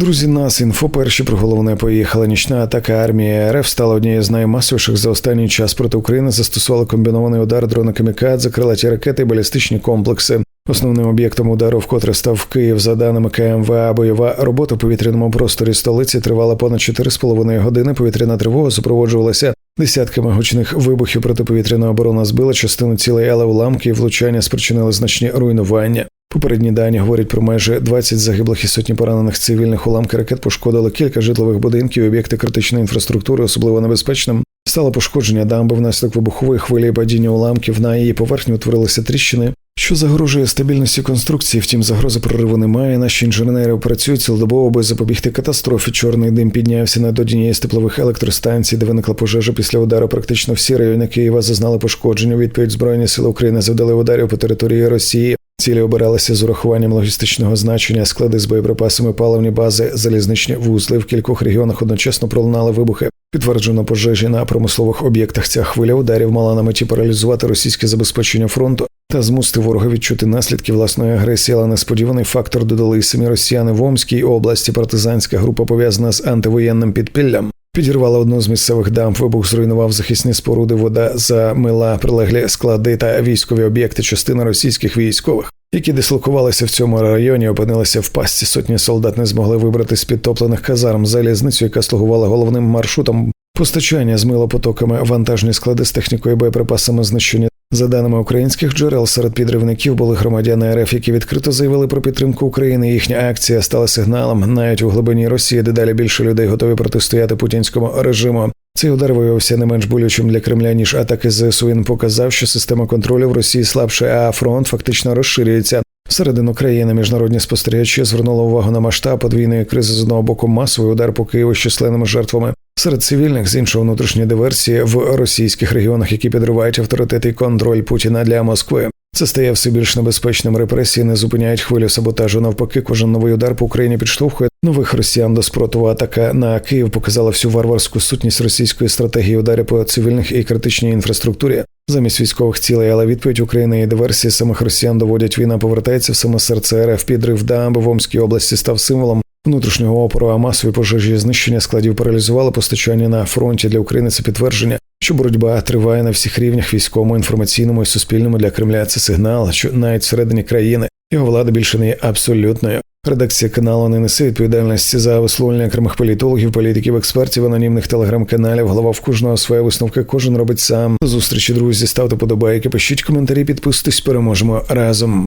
Друзі, нас інфо перші про головне поїхала. Нічна атака армії РФ стала однією з наймасовіших за останній час проти України. Застосували комбінований удар дрона камікадзе, крилаті ракети і балістичні комплекси. Основним об'єктом удару вкотре став Київ. За даними КМВА, бойова робота в повітряному просторі столиці тривала понад 4,5 години. Повітряна тривога супроводжувалася десятками гучних вибухів. Протиповітряна оборона збила частину цілей, але уламки і влучання спричинили значні руйнування. Попередні дані говорять про майже 20 загиблих і сотні поранених цивільних уламки ракет пошкодили кілька житлових будинків, і об'єкти критичної інфраструктури, особливо небезпечним. Стало пошкодження дамби внаслідок вибухової хвилі і падіння уламків. На її поверхні утворилися тріщини, що загрожує стабільності конструкції. Втім, загрози прориву немає. Наші інженери працюють цілодобово, аби запобігти катастрофі. Чорний дим піднявся над однією з теплових електростанцій, де виникла пожежа після удару. Практично всі райони Києва зазнали пошкодження. Відповідь збройні сили України завдали ударів по території Росії. Цілі обиралися з урахуванням логістичного значення, склади з боєприпасами, паливні бази, залізничні вузли в кількох регіонах одночасно пролунали вибухи. Підтверджено пожежі на промислових об'єктах. Ця хвиля ударів мала на меті паралізувати російське забезпечення фронту та змусити ворога відчути наслідки власної агресії, але несподіваний фактор додали самі росіяни в Омській області. Партизанська група пов'язана з антивоєнним підпіллям. Підірвала одну з місцевих дамб. Вибух зруйнував захисні споруди, вода замила прилеглі склади та військові об'єкти. Частина російських військових, які дислокувалися в цьому районі, опинилися в пастці. Сотні солдат не змогли вибрати з підтоплених казарм залізницю, яка слугувала головним маршрутом. Постачання змило потоками вантажні склади з технікою боєприпасами знищені. За даними українських джерел, серед підривників були громадяни РФ, які відкрито заявили про підтримку України. Їхня акція стала сигналом. Навіть у глибині Росії дедалі більше людей готові протистояти путінському режиму. Цей удар виявився не менш болючим для Кремля ніж атаки ЗСУ. Він показав, що система контролю в Росії слабше, а фронт фактично розширюється. Всередину країни міжнародні спостерігачі звернули увагу на масштаб подвійної кризи з одного боку масовий удар по Києву з численними жертвами. Серед цивільних з іншого внутрішні диверсії в російських регіонах, які підривають авторитет і контроль Путіна для Москви. Це стає все більш небезпечним. Репресії не зупиняють хвилю саботажу. Навпаки, кожен новий удар по Україні підштовхує нових росіян до спротиву. Атака на Київ показала всю варварську сутність російської стратегії ударів по цивільних і критичній інфраструктурі замість військових цілей. Але відповідь України і диверсії самих росіян доводять війна повертається в саме серце РФ. Підрив дамби в Омській області став символом внутрішнього опору, а масові пожежі і знищення складів паралізували постачання на фронті для України. Це підтвердження, що боротьба триває на всіх рівнях військовому, інформаційному і суспільному для Кремля. Це сигнал, що навіть всередині країни його влада більше не є абсолютною. Редакція каналу не несе відповідальності за висловлення окремих політологів, політиків, експертів, анонімних телеграм-каналів. Голова в кожного своє висновки. Кожен робить сам. До зустрічі друзі. Ставте подобайки, пишіть коментарі, підписуйтесь. Переможемо разом.